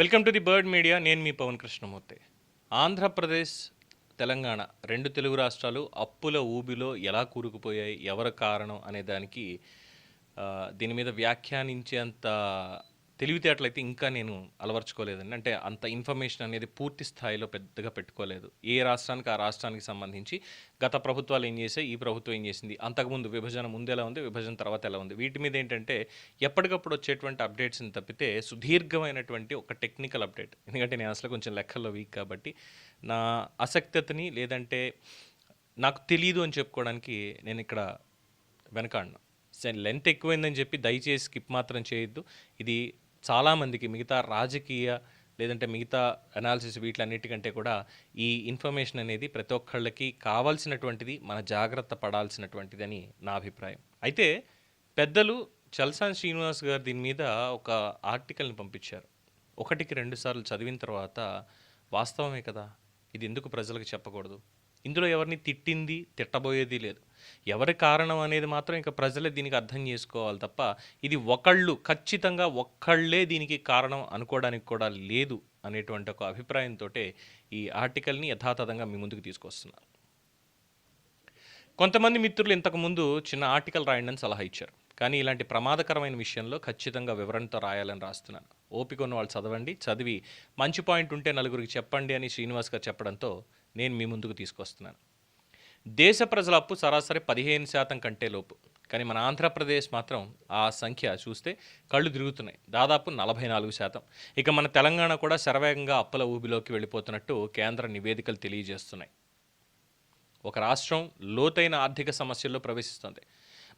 Welcome to the Bird Media. నేను మీ పవన్ కృష్ణమూర్తి. ఆంధ్రప్రదేశ్ తెలంగాణ రెండు తెలుగు రాష్ట్రాలు అప్పుల ఊబిలో ఎలా కూరుకుపోయాయి ఎవరి కారణం అనే దానికి దీని మీద వ్యాఖ్యానించేంత తెలివితేటలైతే ఇంకా నేను అలవర్చుకోలేదండి. అంటే అంత ఇన్ఫర్మేషన్ అనేది పూర్తి స్థాయిలో పెద్దగా పెట్టుకోలేదు. ఏ రాష్ట్రానికి ఆ రాష్ట్రానికి సంబంధించి గత ప్రభుత్వాలు ఏం చేసాయి ఈ ప్రభుత్వం ఏం చేసింది అంతకుముందు విభజన ముందెలా ఉంది విభజన తర్వాత ఎలా ఉంది? వీటి మీద ఏంటంటే ఎప్పటికప్పుడు వచ్చేటువంటి అప్డేట్స్ని తప్పితే సుదీర్ఘమైనటువంటి ఒక టెక్నికల్ అప్డేట్. ఎందుకంటే నేను అసలు కొంచెం లెక్కల్లో వీక్ కాబట్టి నా అసక్తతని లేదంటే నాకు తెలియదు అని చెప్పుకోవడానికి నేను ఇక్కడ వెనకాడను. లెంత్ ఎక్కువైందని చెప్పి దయచేసి స్కిప్ మాత్రం చేయొద్దు. ఇది చాలామందికి మిగతా రాజకీయ లేదంటే మిగతా అనాలిసిస్ వీటిలన్నిటికంటే కూడా ఈ ఇన్ఫర్మేషన్ అనేది ప్రతి ఒక్కళ్ళకి కావాల్సినటువంటిది మన జాగ్రత్త పడాల్సినటువంటిది అని నా అభిప్రాయం. అయితే పెద్దలు చల్సాన్ శ్రీనివాస్ గారు దీని మీద ఒక ఆర్టికల్ని పంపించారు. ఒకటికి రెండు సార్లు చదివిన తర్వాత వాస్తవమే కదా? ఇది ఎందుకు ప్రజలకు చెప్పకూడదు? ఇందులో ఎవరిని తిట్టింది తిట్టబోయేది లేదు. ఎవరి కారణం అనేది మాత్రం ఇంకా ప్రజలే దీనికి అర్థం చేసుకోవాలి తప్ప ఇది ఒకళ్ళు ఖచ్చితంగా ఒక్కళ్ళే దీనికి కారణం అనుకోవడానికి కూడా లేదు అనేటువంటి ఒక అభిప్రాయంతో ఈ ఆర్టికల్ని యథాతథంగా మీ ముందుకు తీసుకొస్తున్నాను కొంతమంది మిత్రులు ఇంతకుముందు చిన్న ఆర్టికల్ రాయండి అని సలహా ఇచ్చారు. కానీ ఇలాంటి ప్రమాదకరమైన విషయంలో ఖచ్చితంగా వివరణతో రాయాలని రాస్తున్నాను. ఓపిక ఉన్న వాళ్ళు చదవండి చదివి మంచి పాయింట్ ఉంటే నలుగురికి చెప్పండి అని శ్రీనివాస్ గారు చెప్పడంతో నేను మీ ముందుకు తీసుకొస్తున్నాను. దేశ ప్రజల అప్పు సరాసరి పదిహేను శాతం కంటే లోపు. కానీ మన ఆంధ్రప్రదేశ్ మాత్రం ఆ సంఖ్య చూస్తే కళ్ళు తిరుగుతున్నాయి. దాదాపు నలభై నాలుగు శాతం. ఇక మన తెలంగాణ కూడా శరవేగంగా అప్పుల ఊబిలోకి వెళ్ళిపోతున్నట్టు కేంద్ర నివేదికలు తెలియజేస్తున్నాయి. ఒక రాష్ట్రం లోతైన ఆర్థిక సమస్యల్లో ప్రవేశిస్తుంది.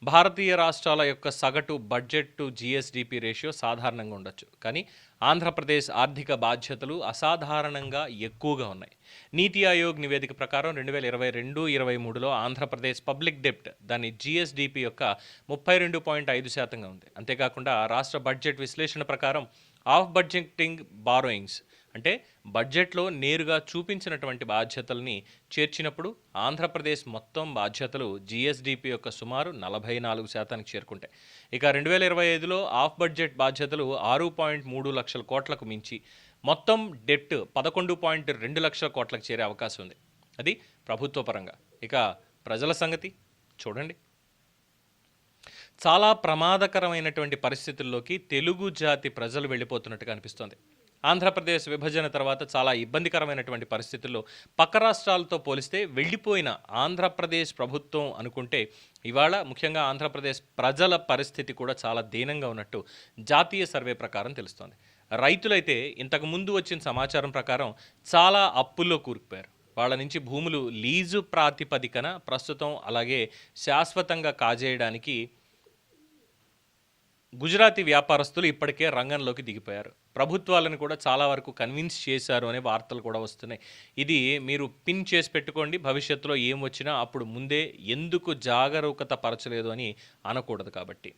భారతీయ రాష్ట్రాల యొక్క సగటు బడ్జెట్ టు జిఎస్డిపి రేషియో సాధారణంగా ఉండొచ్చు. కానీ ఆంధ్రప్రదేశ్ ఆర్థిక బాధ్యతలు అసాధారణంగా ఎక్కువగా ఉన్నాయి. నీతి ఆయోగ్ నివేదిక ప్రకారం రెండు వేల ఇరవై రెండు ఇరవై మూడులో ఆంధ్రప్రదేశ్ పబ్లిక్ డెప్ట్ దాని జిఎస్డిపి యొక్క ముప్పై రెండు పాయింట్ ఐదు శాతంగా ఉంది. అంతేకాకుండా రాష్ట్ర బడ్జెట్ విశ్లేషణ ప్రకారం ఆఫ్ బడ్జెటింగ్ బారోయింగ్స్ అంటే బడ్జెట్లో నేరుగా చూపించినటువంటి బాధ్యతల్ని చేర్చినప్పుడు ఆంధ్రప్రదేశ్ మొత్తం బాధ్యతలు జిఎస్డిపి యొక్క సుమారు నలభై నాలుగు శాతానికి చేరుకుంటాయి. ఇక రెండు వేల ఇరవై ఐదులో ఆఫ్ బడ్జెట్ బాధ్యతలు ఆరు పాయింట్ మూడు లక్షల కోట్లకు మించి మొత్తం డెట్ పదకొండు పాయింట్ రెండు లక్షల కోట్లకు చేరే అవకాశం ఉంది. అది ప్రభుత్వ పరంగా. ఇక ప్రజల సంగతి చూడండి. చాలా ప్రమాదకరమైనటువంటి పరిస్థితుల్లోకి తెలుగు జాతి ప్రజలు వెళ్ళిపోతున్నట్టుగా అనిపిస్తోంది. ఆంధ్రప్రదేశ్ విభజన తర్వాత చాలా ఇబ్బందికరమైనటువంటి పరిస్థితుల్లో పక్క రాష్ట్రాలతో పోలిస్తే వెళ్ళిపోయిన ఆంధ్రప్రదేశ్ ప్రభుత్వం అనుకుంటే ఇవాళ ముఖ్యంగా ఆంధ్రప్రదేశ్ ప్రజల పరిస్థితి కూడా చాలా దీనంగా ఉన్నట్టు జాతీయ సర్వే ప్రకారం తెలుస్తోంది. రైతులైతే ఇంతకు ముందు వచ్చిన సమాచారం ప్రకారం చాలా అప్పుల్లో కూరుకుపోయారు. వాళ్ళ నుంచి భూములు లీజు ప్రాతిపదికన ప్రస్తుతం అలాగే శాశ్వతంగా కాజేయడానికి గుజరాతీ వ్యాపారస్తులు ఇప్పటికే రంగంలోకి దిగిపోయారు. ప్రభుత్వాలను కూడా చాలా వరకు కన్విన్స్ చేశారు అనే వార్తలు కూడా వస్తున్నాయి. ఇది మీరు పిన్ చేసి పెట్టుకోండి భవిష్యత్తులో ఏం వచ్చినా అప్పుడు ముందే ఎందుకు జాగరూకత పరచలేదు అని అనకూడదు కాబట్టి.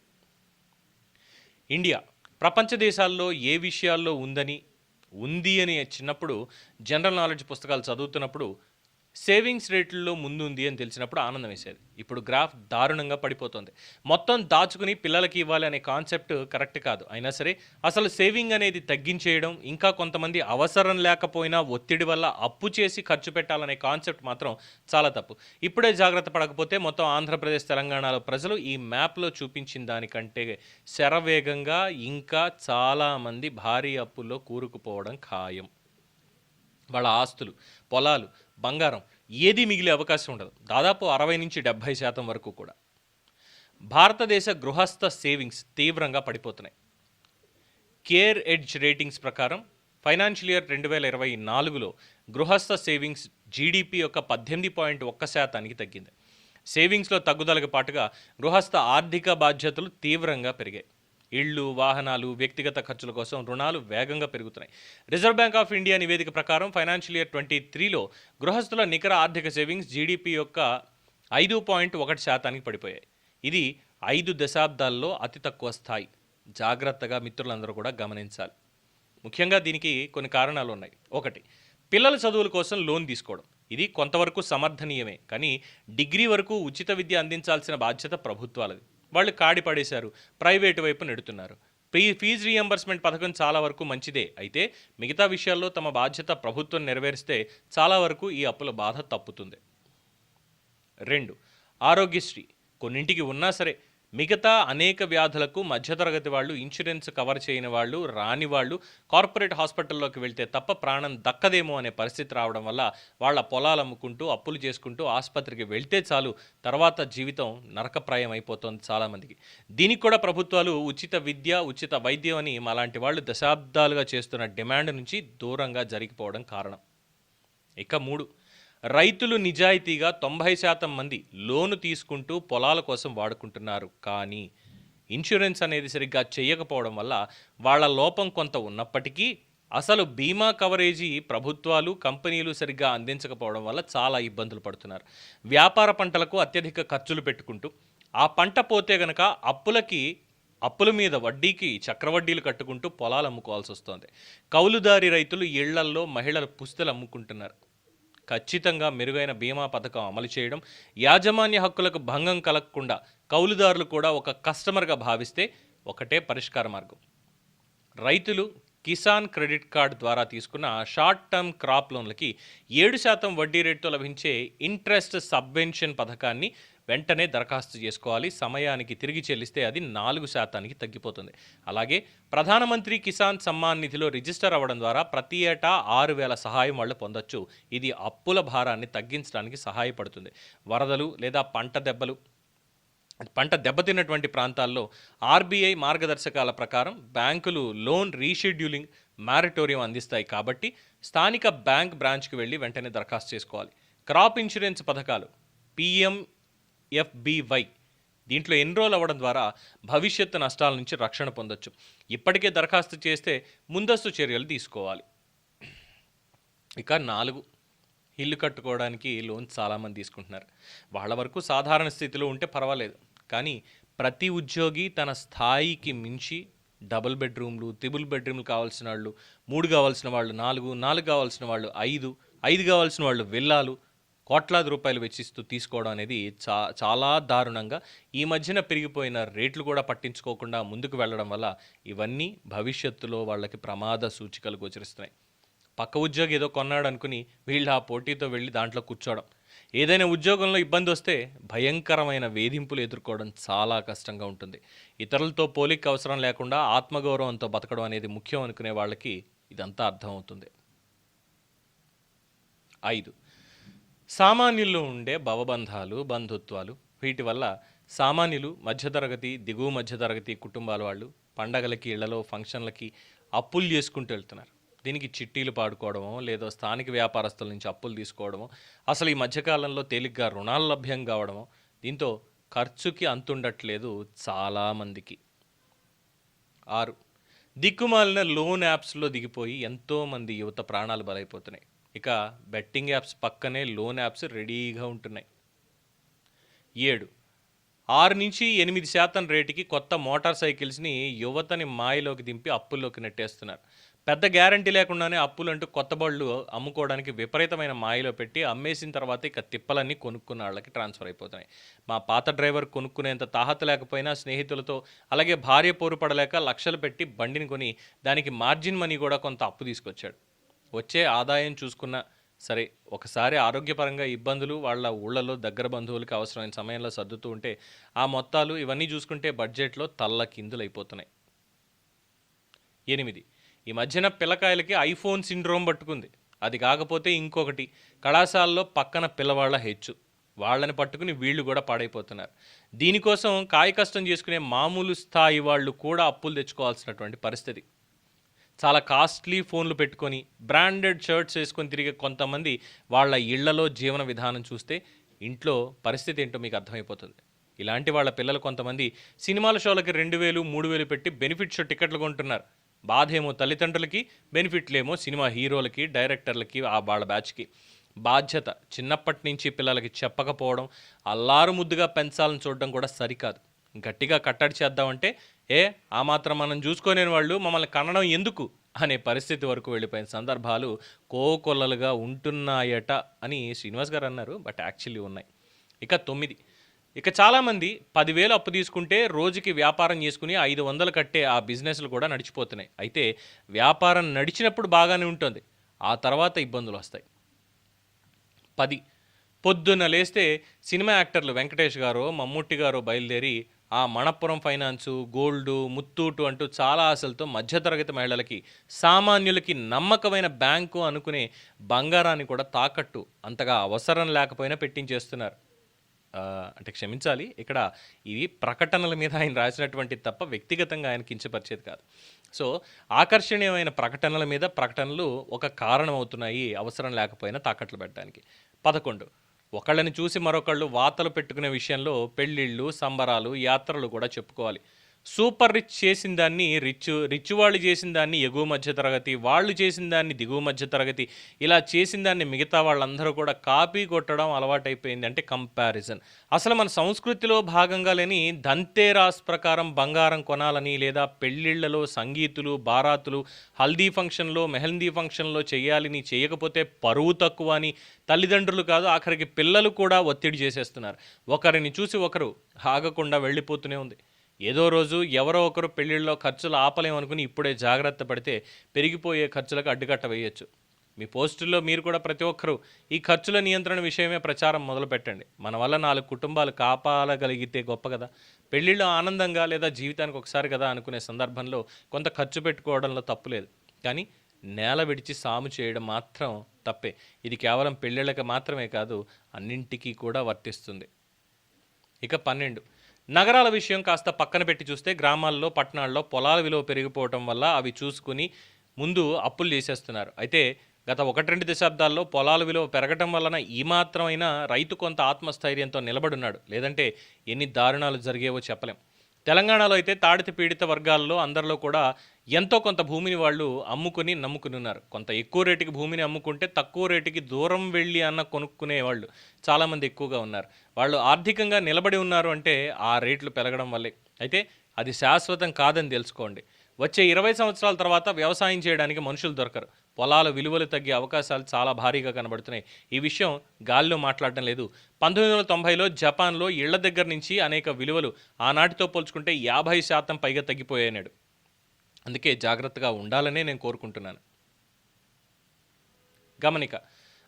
ఇండియా ప్రపంచ దేశాల్లో ఏ విషయాల్లో ఉందని ఉంది అని చిన్నప్పుడు జనరల్ నాలెడ్జ్ పుస్తకాలు చదువుతున్నప్పుడు సేవింగ్స్ రేట్లలో ముందుంది అని తెలిసినప్పుడు ఆనందం వేసేది. ఇప్పుడు గ్రాఫ్ దారుణంగా పడిపోతుంది. మొత్తం దాచుకుని పిల్లలకి ఇవ్వాలి అనే కాన్సెప్ట్ కరెక్ట్ కాదు. అయినా సరే అసలు సేవింగ్ అనేది తగ్గించేయడం ఇంకా కొంతమంది అవసరం లేకపోయినా ఒత్తిడి వల్ల అప్పు చేసి ఖర్చు పెట్టాలనే కాన్సెప్ట్ మాత్రం చాలా తప్పు. ఇప్పుడే జాగ్రత్త పడకపోతే మొత్తం ఆంధ్రప్రదేశ్ తెలంగాణలో ప్రజలు ఈ మ్యాప్లో చూపించిన దానికంటే శరవేగంగా ఇంకా చాలామంది భారీ అప్పుల్లో కూరుకుపోవడం ఖాయం. వాళ్ళ ఆస్తులు పొలాలు బంగారం ఏది మిగిలే అవకాశం ఉండదు. దాదాపు అరవై నుంచి డెబ్భై శాతం వరకు కూడా. భారతదేశ గృహస్థ సేవింగ్స్ తీవ్రంగా పడిపోతున్నాయి. కేర్ ఎడ్జ్ రేటింగ్స్ ప్రకారం ఫైనాన్షియల్ ఇయర్ రెండు వేల ఇరవై నాలుగులో గృహస్థ సేవింగ్స్ జీడిపి యొక్క పద్దెనిమిది పాయింట్ ఒక్క శాతానికి తగ్గింది. సేవింగ్స్లో తగ్గుదలకు పాటుగా గృహస్థ ఆర్థిక బాధ్యతలు తీవ్రంగా పెరిగాయి. ఇళ్ళు వాహనాలు వ్యక్తిగత ఖర్చుల కోసం రుణాలు వేగంగా పెరుగుతున్నాయి. రిజర్వ్ బ్యాంక్ ఆఫ్ ఇండియా నివేదిక ప్రకారం ఫైనాన్షియల్ ఇయర్ ట్వంటీ త్రీలో గృహస్థుల నికర ఆర్థిక సేవింగ్స్ జీడిపి యొక్క ఐదు పాయింట్ ఒకటి శాతానికి పడిపోయాయి. ఇది ఐదు దశాబ్దాల్లో అతి తక్కువ స్థాయి. జాగ్రత్తగా మిత్రులందరూ కూడా గమనించాలి. ముఖ్యంగా దీనికి కొన్ని కారణాలు ఉన్నాయి. ఒకటి పిల్లల చదువుల కోసం లోన్ తీసుకోవడం. ఇది కొంతవరకు సమర్థనీయమే కానీ డిగ్రీ వరకు ఉచిత విద్య అందించాల్సిన బాధ్యత ప్రభుత్వాలది. వాళ్ళు కాడి పడేశారు. ప్రైవేటు వైపు నెడుతున్నారు. ఫీ ఫీజు రీఎంబర్స్మెంట్ పథకం చాలా వరకు మంచిదే. అయితే మిగతా విషయాల్లో తమ బాధ్యత ప్రభుత్వం నెరవేరిస్తే చాలా వరకు ఈ అప్పుల బాధ తప్పుతుంది. రెండు ఆరోగ్యశ్రీ. కొన్నింటికి ఉన్నా సరే మిగతా అనేక వ్యాధులకు మధ్యతరగతి వాళ్ళు ఇన్సూరెన్స్ కవర్ చేయని వాళ్ళు రాని వాళ్ళు కార్పొరేట్ హాస్పిటల్లోకి వెళ్తే తప్ప ప్రాణం దక్కదేమో అనే పరిస్థితి రావడం వల్ల వాళ్ళ పొలాలు అమ్ముకుంటూ అప్పులు చేసుకుంటూ ఆసుపత్రికి వెళ్తే చాలు తర్వాత జీవితం నరకప్రాయం అయిపోతుంది చాలామందికి. దీనికి కూడా ప్రభుత్వాలు ఉచిత విద్య ఉచిత వైద్యం అని మాలాంటి వాళ్ళు దశాబ్దాలుగా చేస్తున్న డిమాండ్ నుంచి దూరంగా జరిగిపోవడం కారణం. ఇక మూడు. రైతులు నిజాయితీగా తొంభై శాతం మంది లోను తీసుకుంటూ పొలాల కోసం వాడుకుంటున్నారు. కానీ ఇన్సూరెన్స్ అనేది సరిగ్గా చేయకపోవడం వల్ల వాళ్ళ లోపం కొంత ఉన్నప్పటికీ అసలు బీమా కవరేజీ ప్రభుత్వాలు కంపెనీలు సరిగ్గా అందించకపోవడం వల్ల చాలా ఇబ్బందులు పడుతున్నారు. వ్యాపార పంటలకు అత్యధిక ఖర్చులు పెట్టుకుంటూ ఆ పంట పోతే గనక అప్పులకి అప్పుల మీద వడ్డీకి చక్రవడ్డీలు కట్టుకుంటూ పొలాలు అమ్ముకోవాల్సి వస్తుంది. కౌలుదారి రైతులు ఇళ్ళల్లో మహిళలు పుస్తలు అమ్ముకుంటున్నారు. ఖచ్చితంగా మెరుగైన బీమా పథకం అమలు చేయడం యాజమాన్య హక్కులకు భంగం కలగకుండా కౌలుదారులు కూడా ఒక కస్టమర్గా భావిస్తే ఒకటే పరిష్కార మార్గం. రైతులు కిసాన్ క్రెడిట్ కార్డ్ ద్వారా తీసుకున్న షార్ట్ టర్మ్ క్రాప్ లోన్లకి ఏడు శాతం వడ్డీ రేటుతో లభించే ఇంట్రెస్ట్ సబ్వెన్షన్ పథకాన్ని వెంటనే దరఖాస్తు చేసుకోవాలి. సమయానికి తిరిగి చెల్లిస్తే అది నాలుగు శాతానికి తగ్గిపోతుంది. అలాగే ప్రధానమంత్రి కిసాన్ సమ్మాన్ నిధిలో రిజిస్టర్ అవ్వడం ద్వారా ప్రతి ఏటా ఆరు వేల సహాయం వాళ్ళు పొందొచ్చు. ఇది అప్పుల భారాన్ని తగ్గించడానికి సహాయపడుతుంది. వరదలు లేదా పంట దెబ్బలు పంట దెబ్బతిన్నటువంటి ప్రాంతాల్లో ఆర్బీఐ మార్గదర్శకాల ప్రకారం బ్యాంకులు లోన్ రీషెడ్యూలింగ్ మ్యారిటోరియం అందిస్తాయి కాబట్టి స్థానిక బ్యాంక్ బ్రాంచ్కి వెళ్ళి వెంటనే దరఖాస్తు చేసుకోవాలి. క్రాప్ ఇన్సూరెన్స్ పథకాలు ఎఫ్బివై. దీంట్లో ఎన్రోల్ అవ్వడం ద్వారా భవిష్యత్తు నష్టాల నుంచి రక్షణ పొందొచ్చు. ఇప్పటికే దరఖాస్తు చేస్తే ముందస్తు చర్యలు తీసుకోవాలి. ఇక నాలుగు. ఇల్లు కట్టుకోవడానికి లోన్ చాలామంది తీసుకుంటున్నారు. వాళ్ళ వరకు సాధారణ స్థితిలో ఉంటే పర్వాలేదు. కానీ ప్రతి ఉద్యోగి తన స్థాయికి మించి డబుల్ బెడ్రూమ్లు త్రిబుల్ బెడ్రూమ్లు కావాల్సిన వాళ్ళు మూడు కావాల్సిన వాళ్ళు నాలుగు నాలుగు కావాల్సిన వాళ్ళు ఐదు ఐదు కావాల్సిన వాళ్ళు విల్లాలు కోట్లాది రూపాయలు వెచ్చిస్తూ తీసుకోవడం అనేది చా చాలా దారుణంగా ఈ మధ్యన పెరిగిపోయిన రేట్లు కూడా పట్టించుకోకుండా ముందుకు వెళ్ళడం వల్ల ఇవన్నీ భవిష్యత్తులో వాళ్ళకి ప్రమాద సూచికలు గోచరిస్తున్నాయి. పక్క ఉద్యోగి ఏదో కొన్నాడు అనుకుని వీళ్ళు ఆ పోటీతో వెళ్ళి దాంట్లో కూర్చోవడం. ఏదైనా ఉద్యోగంలో ఇబ్బంది వస్తే భయంకరమైన వేధింపులు ఎదుర్కోవడం చాలా కష్టంగా ఉంటుంది. ఇతరులతో పోలిక అవసరం లేకుండా ఆత్మగౌరవంతో బతకడం అనేది ముఖ్యం అనుకునే వాళ్ళకి ఇదంతా అర్థమవుతుంది. ఐదు సామాన్యుల్లో ఉండే భవబంధాలు బంధుత్వాలు వీటి వల్ల సామాన్యులు మధ్యతరగతి దిగువ మధ్యతరగతి కుటుంబాల వాళ్ళు పండగలకి ఇళ్ళలో ఫంక్షన్లకి అప్పులు చేసుకుంటూ వెళ్తున్నారు. దీనికి చిట్టీలు పాడుకోవడమో లేదో స్థానిక వ్యాపారస్తుల నుంచి అప్పులు తీసుకోవడమో అసలు ఈ మధ్యకాలంలో తేలిగ్గా రుణాలు లభ్యం కావడమో దీంతో ఖర్చుకి అంతుండట్లేదు చాలామందికి. ఆరు. దిక్కుమాలిన లోన్ యాప్స్లో దిగిపోయి ఎంతోమంది యువత ప్రాణాలు బలైపోతున్నాయి. ఇక బెట్టింగ్ యాప్స్ పక్కనే లోన్ యాప్స్ రెడీగా ఉంటున్నాయి. ఏడు. ఆరు నుంచి ఎనిమిది శాతం రేటుకి కొత్త మోటార్ సైకిల్స్ని యువతని మాయలోకి దింపి అప్పుల్లోకి నెట్టేస్తున్నారు. పెద్ద గ్యారంటీ లేకుండానే అప్పులు అంటూ కొత్త బళ్ళు అమ్ముకోవడానికి విపరీతమైన మాయలో పెట్టి అమ్మేసిన తర్వాత ఇక తిప్పలన్నీ కొనుక్కున్న వాళ్ళకి ట్రాన్స్ఫర్ అయిపోతున్నాయి. మా పాత డ్రైవర్ కొనుక్కునేంత తాహత లేకపోయినా స్నేహితులతో అలాగే భార్య పోరుపడలేక లక్షలు పెట్టి బండిని కొని దానికి మార్జిన్ మనీ కూడా కొంత అప్పు తీసుకొచ్చాడు. వచ్చే ఆదాయం చూసుకున్న సరే ఒకసారి ఆరోగ్యపరంగా ఇబ్బందులు వాళ్ళ ఊళ్ళలో దగ్గర బంధువులకి అవసరమైన సమయంలో సర్దుతూ ఉంటే ఆ మొత్తాలు ఇవన్నీ చూసుకుంటే బడ్జెట్లో తల్ల కిందులైపోతున్నాయి. ఎనిమిది. ఈ మధ్యన పిల్లకాయలకి ఐఫోన్ సిండ్రోమ్ పట్టుకుంది. అది కాకపోతే ఇంకొకటి కళాశాలలో పక్కన పిల్లవాళ్ళ హెచ్చు. వాళ్ళని పట్టుకుని వీళ్ళు కూడా పాడైపోతున్నారు. దీనికోసం కాయ కష్టం చేసుకునే మామూలు స్థాయి వాళ్ళు కూడా అప్పులు తెచ్చుకోవాల్సినటువంటి పరిస్థితి. చాలా కాస్ట్లీ ఫోన్లు పెట్టుకొని బ్రాండెడ్ షర్ట్స్ వేసుకొని తిరిగే కొంతమంది వాళ్ళ ఇళ్ళలో జీవన విధానం చూస్తే ఇంట్లో పరిస్థితి ఏంటో మీకు అర్థమైపోతుంది. ఇలాంటి వాళ్ళ పిల్లలు కొంతమంది సినిమాల షోలకి రెండు వేలు మూడు వేలు పెట్టి బెనిఫిట్ షో టికెట్లు కొంటున్నారు. బాధేమో తల్లిదండ్రులకి బెనిఫిట్లేమో సినిమా హీరోలకి డైరెక్టర్లకి ఆ వాళ్ళ బ్యాచ్కి. బాధ్యత చిన్నప్పటి నుంచి పిల్లలకి చెప్పకపోవడం అల్లారు ముద్దుగా పెంచాలని చూడడం కూడా సరికాదు. గట్టిగా కట్టడి చేద్దామంటే ఏ ఆ మాత్రం మనం చూసుకోలేని వాళ్ళు మమ్మల్ని కనడం ఎందుకు? అనే పరిస్థితి వరకు వెళ్ళిపోయిన సందర్భాలు కోకొల్లలుగా ఉంటున్నాయట అని శ్రీనివాస్ గారు అన్నారు బట్ యాక్చువల్లీ ఉన్నాయి. ఇక తొమ్మిది. ఇక చాలామంది పదివేలు అప్పు తీసుకుంటే రోజుకి వ్యాపారం చేసుకుని ఐదు వందలు కట్టే ఆ బిజినెస్లు కూడా నడిచిపోతున్నాయి. అయితే వ్యాపారం నడిచినప్పుడు బాగానే ఉంటుంది. ఆ తర్వాత ఇబ్బందులు వస్తాయి. పది. పొద్దున్న లేస్తే సినిమా యాక్టర్లు వెంకటేష్ గారు మమ్ముట్టి గారు బయలుదేరి ఆ మణప్పురం ఫైనాన్సు గోల్డ్ ముత్తూటు అంటూ చాలా ఆశలతో మధ్యతరగతి మహిళలకి సామాన్యులకి నమ్మకమైన బ్యాంకు అనుకునే బంగారాన్ని కూడా తాకట్టు అంతగా అవసరం లేకపోయినా పెట్టించేస్తున్నారు. అంటే క్షమించాలి ఇక్కడ ఇవి ప్రకటనల మీద ఆయన రాసినటువంటి తప్ప వ్యక్తిగతంగా ఆయన కించపరిచేది కాదు. సో ఆకర్షణీయమైన ప్రకటనల మీద ప్రకటనలు ఒక కారణం అవుతున్నాయి అవసరం లేకపోయినా తాకట్లు పెట్టడానికి. పదకొండు ఒకళ్ళని చూసి మరొకళ్ళు వాతలు పెట్టుకునే విషయంలో పెళ్ళిళ్ళు సంబరాలు యాత్రలు కూడా చెప్పుకోవాలి. సూపర్ రిచ్ చేసిన దాన్ని రిచ్ రిచ్ వాళ్ళు చేసిన దాన్ని ఎగువ మధ్య తరగతి వాళ్ళు చేసిన దాన్ని దిగువ మధ్య తరగతి ఇలా చేసిన దాన్ని మిగతా వాళ్ళందరూ కూడా కాపీ కొట్టడం అలవాటైపోయింది. అంటే కంపారిజన్. అసలు మన సంస్కృతిలో భాగంగా లేని దంతేరాస్ ప్రకారం బంగారం కొనాలని లేదా పెళ్ళిళ్ళలో సంగీతులు బారాతులు హల్దీ ఫంక్షన్లో మెహందీ ఫంక్షన్లో చేయాలని చేయకపోతే పరువు తక్కువ అని తల్లిదండ్రులు కాదు ఆఖరికి పిల్లలు కూడా ఒత్తిడి చేసేస్తున్నారు. ఒకరిని చూసి ఒకరు ఆగకుండా వెళ్ళిపోతూనే ఉంది. ఏదో రోజు ఎవరో ఒకరు పెళ్ళిళ్ళలో ఖర్చులు ఆపలేమనుకుని ఇప్పుడే జాగ్రత్త పడితే పెరిగిపోయే ఖర్చులకు అడ్డుకట్ట వేయచ్చు. మీ పోస్టుల్లో మీరు కూడా ప్రతి ఒక్కరూ ఈ ఖర్చుల నియంత్రణ విషయమే ప్రచారం మొదలు పెట్టండి మన వల్ల నాలుగు కుటుంబాలు కాపాడగలిగితే గొప్ప కదా. పెళ్ళిళ్ళు ఆనందంగా లేదా జీవితానికి ఒకసారి కదా అనుకునే సందర్భంలో కొంత ఖర్చు పెట్టుకోవడంలో తప్పు లేదు. కానీ నేల విడిచి సాము చేయడం మాత్రం తప్పే. ఇది కేవలం పెళ్ళిళ్ళకి మాత్రమే కాదు అన్నింటికీ కూడా వర్తిస్తుంది. ఇక పన్నెండు. నగరాల విషయం కాస్త పక్కన పెట్టి చూస్తే గ్రామాల్లో పట్టణాల్లో పొలాల విలువ పెరిగిపోవటం వల్ల అవి చూసుకుని ముందు అప్పులు చేసేస్తున్నారు. అయితే గత ఒకటి రెండు దశాబ్దాల్లో పొలాల విలువ పెరగటం వలన ఈ మాత్రమైనా రైతు కొంత ఆత్మస్థైర్యంతో నిలబడున్నాడు. లేదంటే ఎన్ని దారుణాలు జరిగేవో చెప్పలేం. తెలంగాణలో అయితే తాడిత పీడిత వర్గాల్లో అందరిలో కూడా ఎంతో కొంత భూమిని వాళ్ళు అమ్ముకుని నమ్ముకుని ఉన్నారు. కొంత ఎక్కువ రేటుకి భూమిని అమ్ముకుంటే తక్కువ రేటుకి దూరం వెళ్ళి అన్న కొనుక్కునే వాళ్ళు చాలామంది ఎక్కువగా ఉన్నారు. వాళ్ళు ఆర్థికంగా నిలబడి ఉన్నారు అంటే ఆ రేట్లు పెరగడం వల్లే. అయితే అది శాశ్వతం కాదని తెలుసుకోండి. వచ్చే ఇరవై సంవత్సరాల తర్వాత వ్యవసాయం చేయడానికి మనుషులు దొరకరు. పొలాల విలువలు తగ్గే అవకాశాలు చాలా భారీగా కనబడుతున్నాయి. ఈ విషయం గాల్లో మాట్లాడడం లేదు. పంతొమ్మిది వందల తొంభైలో జపాన్లో ఇళ్ళ దగ్గర నుంచి అనేక విలువలు ఆనాటితో పోల్చుకుంటే యాభై శాతం పైగా తగ్గిపోయాడు అందుకే జాగ్రత్తగా ఉండాలనే నేను కోరుకుంటున్నాను. గమనిక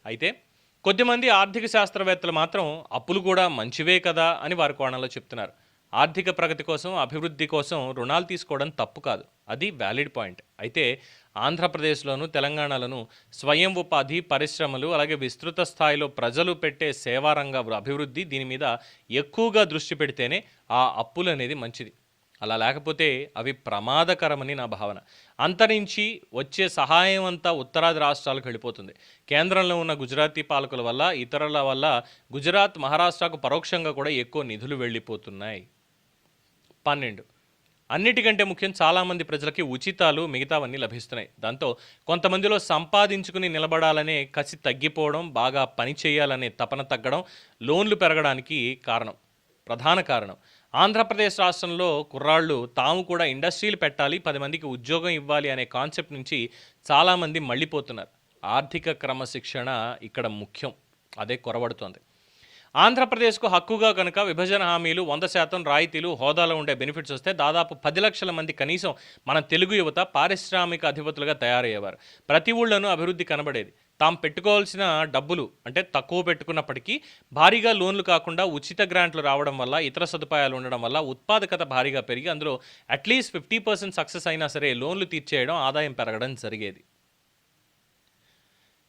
అయితే కొద్దిమంది ఆర్థిక శాస్త్రవేత్తలు మాత్రం అప్పులు కూడా మంచివే కదా అని వారి కోణంలో చెప్తున్నారు. ఆర్థిక ప్రగతి కోసం అభివృద్ధి కోసం రుణాలు తీసుకోవడం తప్పు కాదు. అది వ్యాలిడ్ పాయింట్. అయితే ఆంధ్రప్రదేశ్లోను తెలంగాణలోను స్వయం ఉపాధి పరిశ్రమలు అలాగే విస్తృత స్థాయిలో ప్రజలు పెట్టే సేవారంగ అభివృద్ధి దీని మీద ఎక్కువగా దృష్టి పెడితేనే ఆ అప్పులు అనేది మంచిది. అలా లేకపోతే అవి ప్రమాదకరమని నా భావన. అంతరించి వచ్చే సహాయం అంతా ఉత్తరాది రాష్ట్రాలకు వెళ్ళిపోతుంది. కేంద్రంలో ఉన్న గుజరాతీ పాలకుల వల్ల ఇతరుల వల్ల గుజరాత్ మహారాష్ట్రకు పరోక్షంగా కూడా ఎక్కువ నిధులు వెళ్ళిపోతున్నాయి. పన్నెండు. అన్నిటికంటే ముఖ్యం చాలామంది ప్రజలకి ఉచితాలు మిగతావన్నీ లభిస్తున్నాయి. దాంతో కొంతమందిలో సంపాదించుకుని నిలబడాలనే కసి తగ్గిపోవడం బాగా పని చేయాలనే తపన తగ్గడం లోన్లు పెరగడానికి కారణం ప్రధాన కారణం. ఆంధ్రప్రదేశ్ రాష్ట్రంలో కుర్రాళ్ళు తాము కూడా ఇండస్ట్రీలు పెట్టాలి పది మందికి ఉద్యోగం ఇవ్వాలి అనే కాన్సెప్ట్ నుంచి చాలామంది మళ్ళీపోతున్నారు. ఆర్థిక క్రమశిక్షణ ఇక్కడ ముఖ్యం. అదే కొరబడుతోంది ఆంధ్రప్రదేశ్కు హక్కుగా కనుక విభజన హామీలు వంద శాతం రాయితీలు హోదాలో ఉండే బెనిఫిట్స్ వస్తే దాదాపు పది లక్షల మంది కనీసం మన తెలుగు యువత పారిశ్రామిక అధిపతులుగా తయారయ్యేవారు. ప్రతి ఊళ్ళోనూ అభివృద్ధి కనబడేది. తాము పెట్టుకోవాల్సిన డబ్బులు అంటే తక్కువ పెట్టుకున్నప్పటికీ భారీగా లోన్లు కాకుండా ఉచిత గ్రాంట్లు రావడం వల్ల ఇతర సదుపాయాలు ఉండడం వల్ల ఉత్పాదకత భారీగా పెరిగి అందులో అట్లీస్ట్ ఫిఫ్టీ పర్సెంట్ సక్సెస్ అయినా సరే లోన్లు తీర్చేయడం ఆదాయం పెరగడం జరిగేది.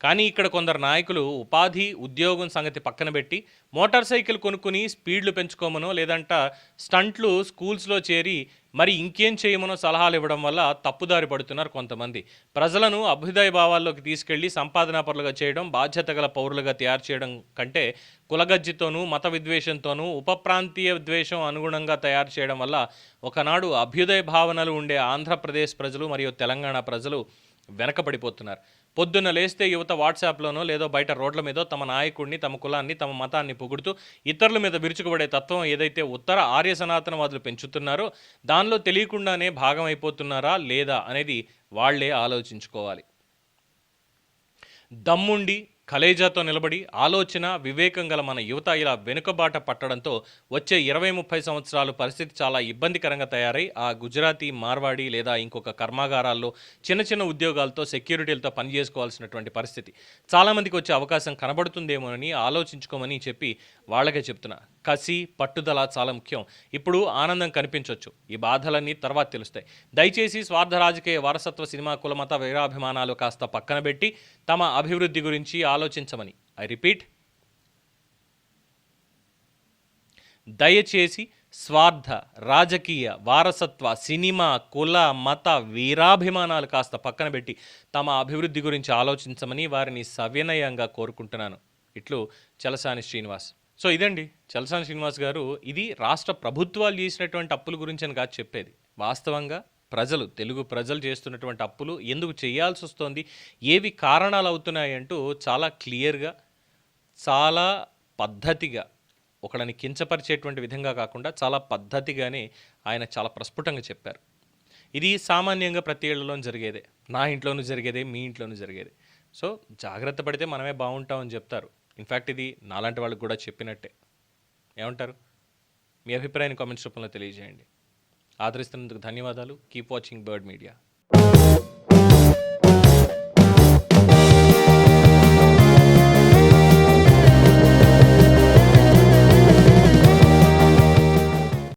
కానీ ఇక్కడ కొందరు నాయకులు ఉపాధి ఉద్యోగం సంగతి పక్కన పెట్టి మోటార్ సైకిల్ కొనుక్కుని స్పీడ్లు పెంచుకోమనో లేదంట స్టంట్లు స్కూల్స్లో చేరి మరి ఇంకేం చేయమనో సలహాలు ఇవ్వడం వల్ల తప్పుదారి పడుతున్నారు కొంతమంది. ప్రజలను అభ్యుదయ భావాల్లోకి తీసుకెళ్ళి సంపాదనాపరులుగా చేయడం బాధ్యత గల పౌరులుగా తయారు చేయడం కంటే కులగజ్జితోనూ మత విద్వేషంతోనూ ఉపప్రాంతీయ ద్వేషం అనుగుణంగా తయారు చేయడం వల్ల ఒకనాడు అభ్యుదయ భావనలు ఉండే ఆంధ్రప్రదేశ్ ప్రజలు మరియు తెలంగాణ ప్రజలు వెనకబడిపోతున్నారు. పొద్దున్న లేస్తే యువత వాట్సాప్లోనో లేదో బయట రోడ్ల మీద తమ నాయకుడిని తమ కులాన్ని తమ మతాన్ని పొగుడుతూ ఇతరుల మీద విరుచుకుపడే తత్వం ఏదైతే ఉత్తర ఆర్య సనాతనవాదులు పెంచుతున్నారో దానిలో తెలియకుండానే భాగం అయిపోతున్నారా లేదా అనేది వాళ్ళే ఆలోచించుకోవాలి. దమ్ముండి కలేజాతో నిలబడి ఆలోచన వివేకం గల మన యువత ఇలా వెనుకబాట పట్టడంతో వచ్చే ఇరవై ముప్పై సంవత్సరాలు పరిస్థితి చాలా ఇబ్బందికరంగా తయారై ఆ గుజరాతీ మార్వాడి లేదా ఇంకొక కర్మాగారాల్లో చిన్న చిన్న ఉద్యోగాలతో సెక్యూరిటీలతో పని చేసుకోవాల్సినటువంటి పరిస్థితి. చాలామందికి వచ్చే అవకాశం కనబడుతుందేమోనని ఆలోచించుకోమని చెప్పి వాళ్ళకే చెప్తున్నా. కసి పట్టుదల చాలా ముఖ్యం. ఇప్పుడు ఆనందం కనిపించవచ్చు ఈ బాధలన్నీ తర్వాత తెలుస్తాయి. దయచేసి స్వార్థ రాజకీయ వారసత్వ సినిమా కులమత వీరాభిమానాలు కాస్త పక్కన పెట్టి తమ అభివృద్ధి గురించి ఆలోచించమని. I repeat. దయచేసి స్వార్థ రాజకీయ వారసత్వ సినిమా కుల మత వీరాభిమానాలు కాస్త పక్కన పెట్టి తమ అభివృద్ధి గురించి ఆలోచించమని వారిని సవినయంగా కోరుకుంటున్నాను. ఇట్లు చలసాని శ్రీనివాస్. సో ఇదండి చలసాని శ్రీనివాస్ గారు ఇది రాష్ట్ర ప్రభుత్వాలు చేసినటువంటి అప్పుల గురించి అని కాదు చెప్పేది. వాస్తవంగా ప్రజలు తెలుగు ప్రజలు చేస్తున్నటువంటి అప్పులు ఎందుకు చేయాల్సి వస్తుంది ఏవి కారణాలు అవుతున్నాయి అంటూ చాలా క్లియర్గా చాలా పద్ధతిగా ఒకళ్ళని కించపరిచేటువంటి విధంగా కాకుండా చాలా పద్ధతిగానే ఆయన చాలా ప్రస్ఫుటంగా చెప్పారు. ఇది సామాన్యంగా ప్రతి ఏళ్ళలోనూ జరిగేదే. నా ఇంట్లోనూ జరిగేదే మీ ఇంట్లోనూ జరిగేదే. సో జాగ్రత్త పడితే మనమే బాగుంటామని చెప్తారు. ఇన్ఫ్యాక్ట్ ఇది నాలాంటి వాళ్ళకి కూడా చెప్పినట్టే. ఏమంటారు? మీ అభిప్రాయాన్ని కామెంట్స్ రూపంలో తెలియజేయండి. ఆదరిస్తున్నందుకు ధన్యవాదాలు. Keep watching Bird Media.